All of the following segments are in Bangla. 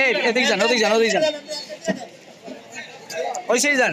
এই এদিকে যান ওদিকে যান ওদিকে যান। ওই সেই যান।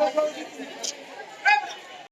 C'est.